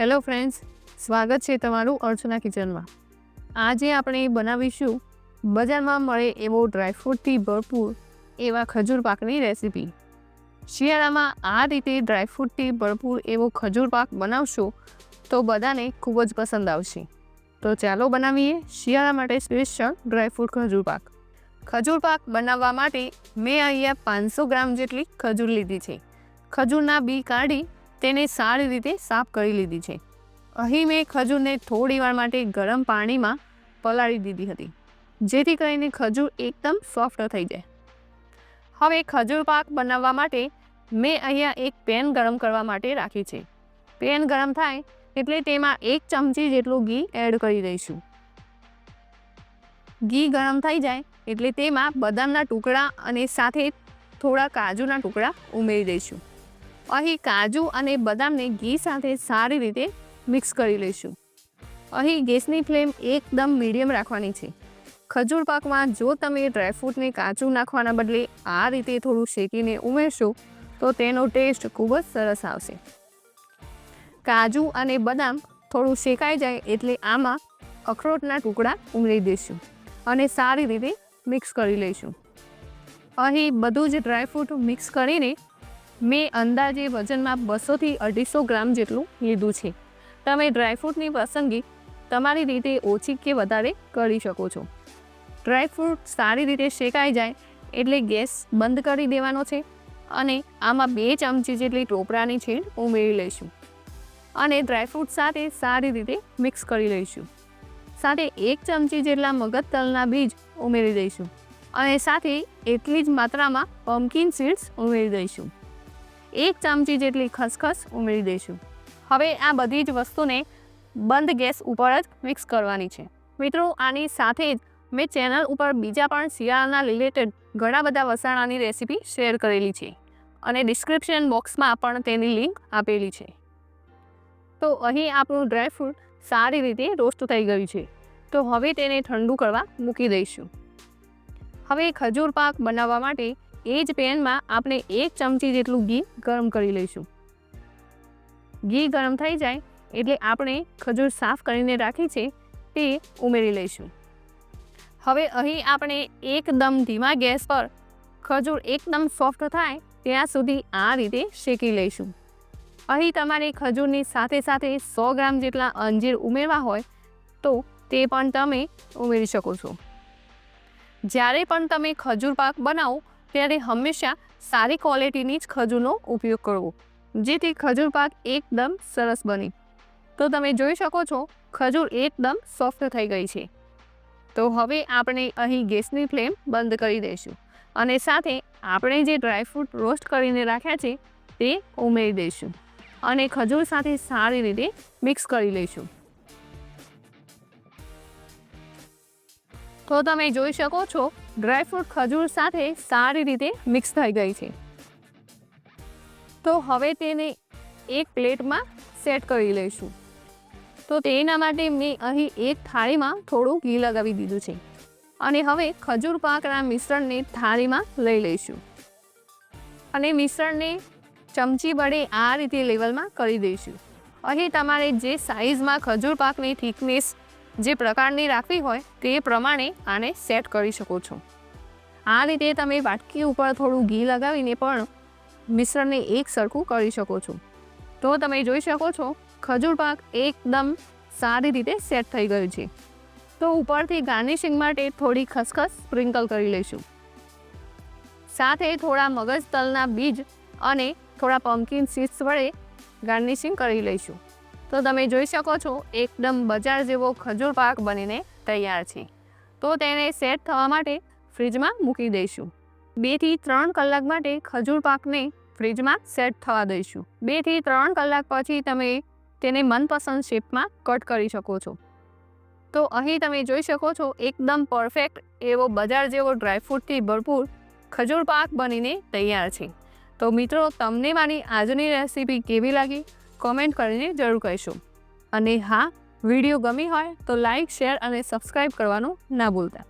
Hello friends, સ્વાગત છે તમારું અર્ચના કિચનમાં. આજે આપણે બનાવીશું બજારમાં મળે એવો ડ્રાયફ્રૂટથી ભરપૂર એવા ખજૂર પાકની રેસીપી. શિયાળામાં આ રીતે ડ્રાયફ્રૂટથી ભરપૂર એવો ખજૂર પાક બનાવશો તો બધાને ખૂબ જ પસંદ આવશે. તો ચાલો બનાવીએ શિયાળા માટે સ્પેશિયલ ડ્રાયફ્રૂટ ખજૂર પાક. ખજૂર પાક બનાવવા માટે મેં અહીંયા પાંચસો ગ્રામ જેટલી ખજૂર લીધી છે. ખજૂરના બી કાઢી તેને સારી રીતે સાફ કરી લીધી છે. અહીં મેં ખજૂરને થોડી વાર માટે ગરમ પાણીમાં પલાળી દીધી હતી, જેથી કરીને ખજૂર એકદમ સોફ્ટ થઈ જાય. હવે ખજૂર પાક બનાવવા માટે મેં અહીંયા એક પેન ગરમ કરવા માટે રાખી છે. પેન ગરમ થાય એટલે તેમાં એક ચમચી જેટલું ઘી એડ કરી દઈશું. ઘી ગરમ થઈ જાય એટલે તેમાં બદામના ટુકડા અને સાથે થોડા કાજુના ટુકડા ઉમેરી દઈશું. અહીં કાજુ અને બદામને ઘી સાથે સારી રીતે મિક્સ કરી લઈશું. અહીં ગેસની ફ્લેમ એકદમ મીડિયમ રાખવાની છે. ખજૂર પાકમાં જો તમે ડ્રાયફ્રૂટને કાચું નાખવાના બદલે આ રીતે થોડું શેકીને ઉમેરશો, તો તેનો ટેસ્ટ ખૂબ જ સરસ આવશે. કાજુ અને બદામ થોડું શેકાઈ જાય એટલે આમાં અખરોટના ટુકડા ઉમેરી દઈશું અને સારી રીતે મિક્સ કરી લઈશું. અહીં બધું જ ડ્રાયફ્રૂટ મિક્સ કરીને મેં અંદાજે વજનમાં બસોથી અઢીસો ગ્રામ જેટલું લીધું છે. તમે ડ્રાયફ્રૂટની પસંદગી તમારી રીતે ઓછી કે વધારે કરી શકો છો. ડ્રાયફ્રૂટ સારી રીતે શેકાઈ જાય એટલે ગેસ બંધ કરી દેવાનો છે અને આમાં બે ચમચી જેટલી ટોપરાની છીણ ઉમેરી લઈશું. અને ડ્રાયફ્રૂટ સાથે સારી રીતે મિક્સ કરી લઈશું. સાથે એક ચમચી જેટલા મગજ તલના બીજ ઉમેરી દઈશું. અને સાથે એટલી જ માત્રામાં પમ્પકિન સીડ્સ ઉમેરી દઈશું. એક ચમચી જેટલી ખસખસ ઉમેરી દઈશું. હવે આ બધી જ વસ્તુને બંધ ગેસ ઉપર જ મિક્સ કરવાની છે. મિત્રો, આની સાથે જ મેં ચેનલ ઉપર બીજા પણ શિયાળાના રિલેટેડ ઘણા બધા વસાણાની રેસીપી શેર કરેલી છે અને ડિસ્ક્રિપ્શન બોક્સમાં પણ તેની લિંક આપેલી છે. તો અહીં આપણું ડ્રાયફ્રૂટ સારી રીતે રોસ્ટ થઈ ગયું છે. તો હવે તેને ઠંડુ કરવા મૂકી દઈશું. હવે ખજૂર પાક બનાવવા માટે એ જ પેનમાં આપણે એક ચમચી જેટલું ઘી ગરમ કરી લઈશું. ઘી ગરમ થઈ જાય એટલે આપણે ખજૂર સાફ કરીને રાખી છે તે ઉમેરી લઈશું. હવે અહીં આપણે એકદમ ધીમા ગેસ પર ખજૂર એકદમ સોફ્ટ થાય ત્યાં સુધી આ રીતે શેકી લઈશું. અહીં તમારે ખજૂરની સાથે સાથે સો ગ્રામ જેટલા અંજીર ઉમેરવા હોય તો તે પણ તમે ઉમેરી શકો છો. જ્યારે પણ તમે ખજૂર પાક બનાવો ત્યારે હંમેશા સારી ક્વોલિટીની જ ખજૂરનો ઉપયોગ કરવો, જેથી ખજૂર પાક એકદમ સરસ બને. તો તમે જોઈ શકો છો, ખજૂર એકદમ સોફ્ટ થઈ ગઈ છે. તો હવે આપણે અહીં ગેસની ફ્લેમ બંધ કરી દઈશું અને સાથે આપણે જે ડ્રાયફ્રૂટ રોસ્ટ કરીને રાખ્યા છે, તે ઉમેરી દઈશું અને ખજૂર સાથે સારી રીતે મિક્સ કરી લઈશું. તો તમે જોઈ શકો છો ડ્રાયફ્રૂટ ખજૂર સાથે સારી રીતે મિક્સ થઈ ગઈ છે. તો હવે તેને એક પ્લેટમાં સેટ કરી લઈશું. તો તેના માટે મેં અહીં એક થાળીમાં થોડું ઘી લગાવી દીધું છે. અને હવે ખજૂર પાકના મિશ્રણને થાળીમાં લઈ લઈશું. અને મિશ્રણને ચમચી વડે આ રીતે લેવલમાં કરી દઈશું. અહીં તમારે જે સાઇઝમાં ખજૂર પાકની થિકનેસ જે પ્રકારની રાખવી હોય તે પ્રમાણે આને સેટ કરી શકો છો. આ રીતે તમે વાટકી ઉપર થોડું ઘી લગાવીને પણ મિશ્રણને એક સરખું કરી શકો છો. તો તમે જોઈ શકો છો, ખજૂર પાક એકદમ સારી રીતે સેટ થઈ ગયું છે. તો ઉપરથી ગાર્નિશિંગ માટે થોડી ખસખસ સ્પ્રિંકલ કરી લઈશું. સાથે થોડા મગજ તલના બીજ અને થોડા પમ્પકિન સીડ્સ વડે ગાર્નિશિંગ કરી લઈશું. તો તમે જોઈ શકો છો, એકદમ બજાર જેવો ખજૂર પાક બનીને તૈયાર છે. તો તેને સેટ થવા માટે ફ્રીજમાં મૂકી દઈશું. બેથી ત્રણ કલાક માટે ખજૂર પાકને ફ્રીજમાં સેટ થવા દઈશું. બેથી ત્રણ કલાક પછી તમે તેને મનપસંદ શેપમાં કટ કરી શકો છો. તો અહીં તમે જોઈ શકો છો, એકદમ પરફેક્ટ એવો બજાર જેવો ડ્રાયફ્રૂટથી ભરપૂર ખજૂર પાક બનીને તૈયાર છે. તો મિત્રો, તમને મારી આજની રેસીપી કેવી લાગી? કોમેન્ટ કરીને જરૂર કહીશું. અને હા, વીડિયો ગમી હોય તો લાઇક શેર અને સબસ્ક્રાઈબ કરવાનું ના ભૂલતા.